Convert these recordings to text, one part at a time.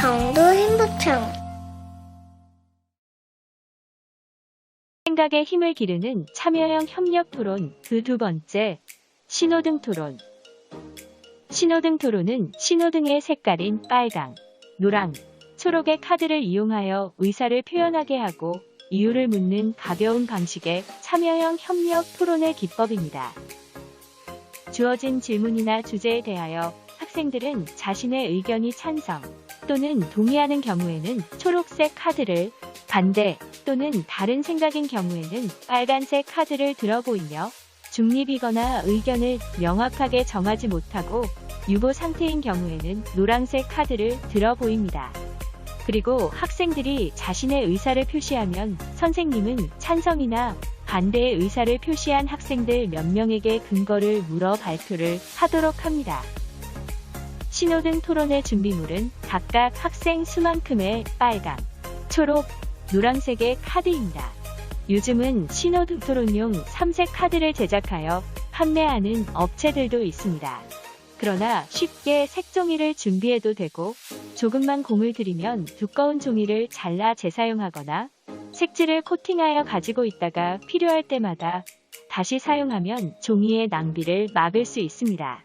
강도 행보청 생각에 힘을 기르는 참여형 협력 토론 그 두 번째 신호등 토론 신호등 토론은 신호등의 색깔인 빨강, 노랑, 초록의 카드를 이용하여 의사를 표현하게 하고 이유를 묻는 가벼운 방식의 참여형 협력 토론의 기법입니다. 주어진 질문이나 주제에 대하여 학생들은 자신의 의견이 찬성 또는 동의하는 경우에는 초록색 카드를 반대 또는 다른 생각인 경우에는 빨간색 카드를 들어 보이며 중립이거나 의견을 명확하게 정하지 못하고 유보 상태인 경우에는 노란색 카드를 들어 보입니다. 그리고 학생들이 자신의 의사를 표시하면 선생님은 찬성이나 반대의 의사를 표시한 학생들 몇 명에게 근거를 물어 발표를 하도록 합니다. 신호등 토론의 준비물은 각각 학생 수만큼의 빨강, 초록, 노란색의 카드입니다. 요즘은 신호등 토론용 3색 카드를 제작하여 판매하는 업체들도 있습니다. 그러나 쉽게 색종이를 준비해도 되고 조금만 공을 들이면 두꺼운 종이를 잘라 재사용하거나 색지를 코팅하여 가지고 있다가 필요할 때마다 다시 사용하면 종이의 낭비를 막을 수 있습니다.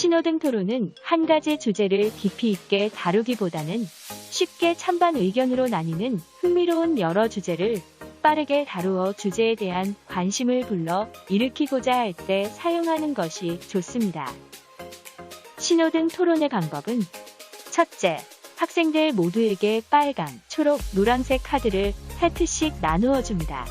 신호등 토론은 한 가지 주제를 깊이 있게 다루기보다는 쉽게 찬반 의견으로 나뉘는 흥미로운 여러 주제를 빠르게 다루어 주제에 대한 관심을 불러 일으키고자 할 때 사용하는 것이 좋습니다. 신호등 토론의 방법은 첫째, 학생들 모두에게 빨강, 초록, 노란색 카드를 세트씩 나누어 줍니다.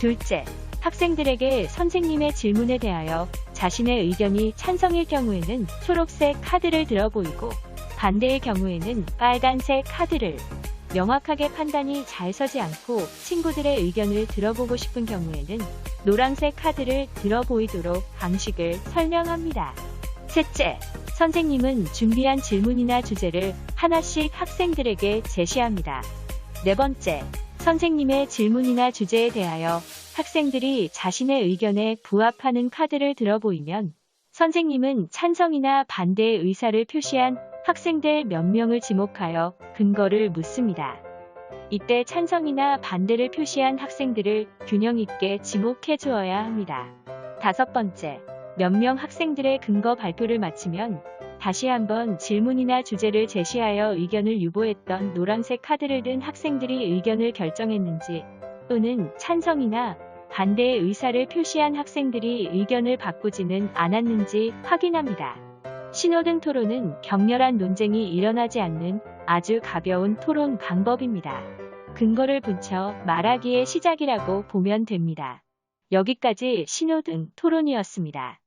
둘째, 학생들에게 선생님의 질문에 대하여 자신의 의견이 찬성일 경우에는 초록색 카드를 들어 보이고 반대의 경우에는 빨간색 카드를 명확하게 판단이 잘 서지 않고 친구들의 의견을 들어보고 싶은 경우에는 노란색 카드를 들어 보이도록 방식을 설명합니다. 셋째, 선생님은 준비한 질문이나 주제를 하나씩 학생들에게 제시합니다. 네 번째, 선생님의 질문이나 주제에 대하여 학생들이 자신의 의견에 부합하는 카드를 들어 보이면 선생님은 찬성이나 반대의 의사를 표시한 학생들 몇 명을 지목하여 근거를 묻습니다. 이때 찬성이나 반대를 표시한 학생들을 균형 있게 지목해 주어야 합니다. 다섯 번째, 몇 명 학생들의 근거 발표를 마치면 다시 한번 질문이나 주제를 제시하여 의견을 유보했던 노란색 카드를 든 학생들이 의견을 결정했는지 또는 찬성이나 반대의 의사를 표시한 학생들이 의견을 바꾸지는 않았는지 확인합니다. 신호등 토론은 격렬한 논쟁이 일어나지 않는 아주 가벼운 토론 방법입니다. 근거를 붙여 말하기의 시작이라고 보면 됩니다. 여기까지 신호등 토론이었습니다.